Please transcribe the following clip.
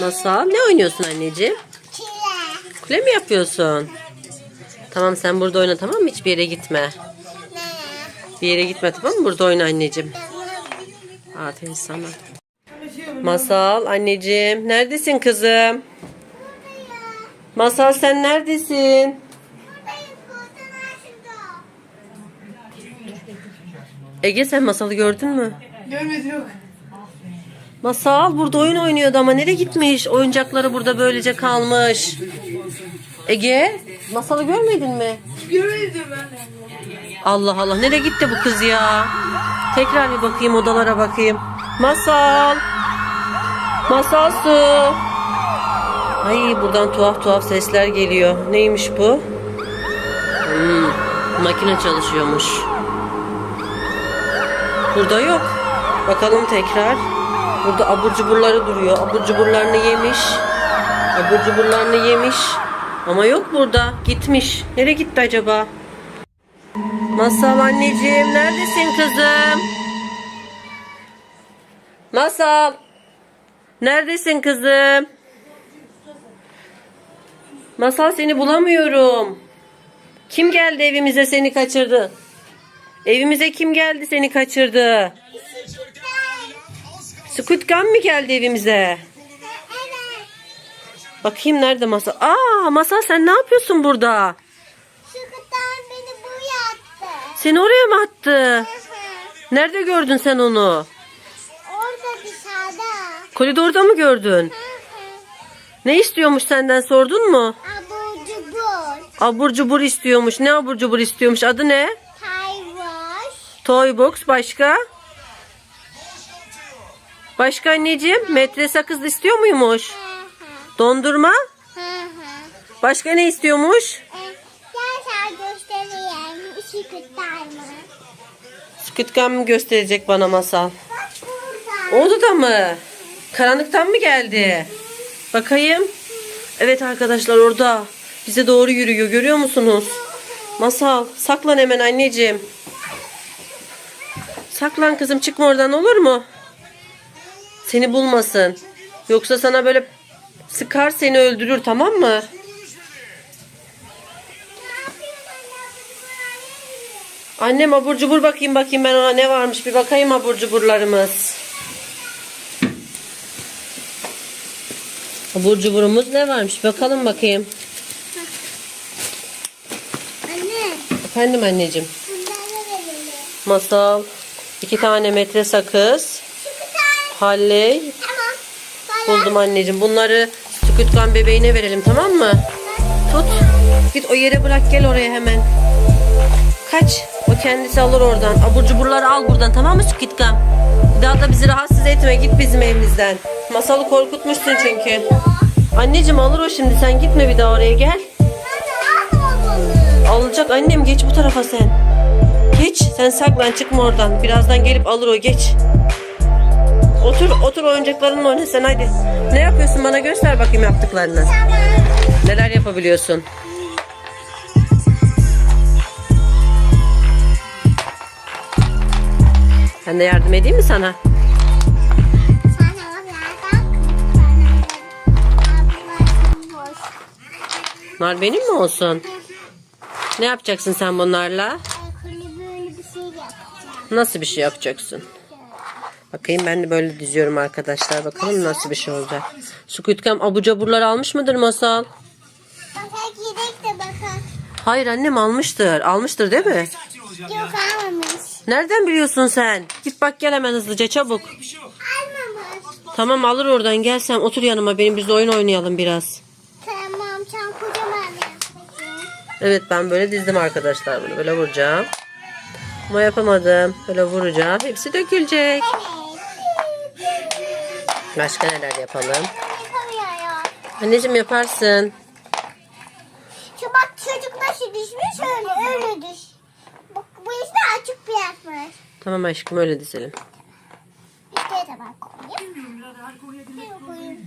Masal ne oynuyorsun anneciğim? Çile. Kule mi yapıyorsun? Tamam sen burada oyna tamam mı? Hiçbir yere gitme. Bir yere gitme tamam mı? Burada oyna anneciğim. Aferin sana. Masal anneciğim neredesin kızım? Masal sen neredesin? Ege sen masalı gördün mü? Görmedim yok. Masal burada oyun oynuyordu ama nereye gitmiş? Oyuncakları burada böylece kalmış. Ege masalı görmedin mi? Görmedim ben. Allah Allah nereye gitti bu kız ya? Tekrar bir bakayım odalara bakayım. Masal. Masal su. Ay buradan tuhaf tuhaf sesler geliyor. Neymiş bu? Hmm, makine çalışıyormuş. Burada yok. Bakalım tekrar. Burada abur cuburları duruyor. Abur cuburlarını yemiş. Abur cuburlarını yemiş. Ama yok burada. Gitmiş. Nereye gitti acaba? Masal anneciğim neredesin kızım? Masal. Neredesin kızım? Masal seni bulamıyorum. Kim geldi evimize seni kaçırdı? Evimize kim geldi seni kaçırdı? Squid Gun mi geldi evimize? Bakayım nerede Masal? Aa Masal sen ne yapıyorsun burada? Kıtan beni buraya attı. Seni oraya mı attı? Nerede gördün sen onu? Orada dışarıda. Koridorda mı gördün? Ne istiyormuş senden sordun mu? Abur cubur. Abur cubur istiyormuş. Ne abur cubur istiyormuş? Adı ne? Kayboş. Toy box başka? Başka anneciğim? Metre sakız istiyor muymuş? Dondurma? Başka ne istiyormuş? Gel sen göstereyim. Şu kıtan mı? Gun mı gösterecek bana masal? Burada. Odada mı? Karanlıktan mı geldi? Bakayım. Evet arkadaşlar orada. Bize doğru yürüyor. Görüyor musunuz? Masal saklan hemen anneciğim. Saklan kızım çıkma oradan olur mu? Seni bulmasın. Yoksa sana böyle sıkar seni öldürür tamam mı? Annem abur cubur bakayım bakayım ben ona ne varmış bir bakayım abur cuburlarımız. Abur cuburumuz ne varmış bakalım bakayım. Anne. Efendim anneciğim. Masal. iki tane metre sakız. Halley. Tamam. Bana. Buldum anneciğim. Bunları Squid Gun bebeğine verelim tamam mı? Tut. Git o yere bırak gel oraya hemen. Kaç. O kendisi alır oradan. Abur cuburları al buradan tamam mı Squid Gun? Bir daha da bizi rahatsız etme. Git bizim evimizden. Masalı korkutmuşsun çünkü. Anneciğim alır o şimdi. Sen gitme bir daha oraya gel. Alacak annem geç bu tarafa sen. Geç sen saklan çıkma oradan. Birazdan gelip alır o geç. Otur otur oyuncaklarınla oyna sen hadi. Ne yapıyorsun bana göster bakayım yaptıklarını. Neler yapabiliyorsun? Ben de yardım edeyim mi sana? Bunlar benim mi olsun? Ne yapacaksın sen bunlarla? Bir şey. Nasıl bir şey yapacaksın? Bakayım ben de böyle diziyorum arkadaşlar. Bakalım nasıl bir şey olacak. Squid Game abu caburları almış mıdır Masal? Bak gidek de bakın. Hayır annem almıştır. Almıştır değil mi? Yok almamış. Nereden biliyorsun sen? Git bak gel hemen hızlıca çabuk. Almamış. Tamam alır oradan gel sen otur yanıma benim biz de oyun oynayalım biraz. Tamam sen kocaman yapacağım. Evet ben böyle dizdim arkadaşlar bunu. Böyle vuracağım. Ama yapamadım. Böyle vuracağım. Hepsi dökülecek. Başka neler yapalım? Anneciğim yaparsın. Şu bak çocuk nasıl düşmüş öyle öyle düş. Bak bu işte açık bir yer var. Tamam aşkım öyle dizelim. İşte de bak koyayım. koyayım.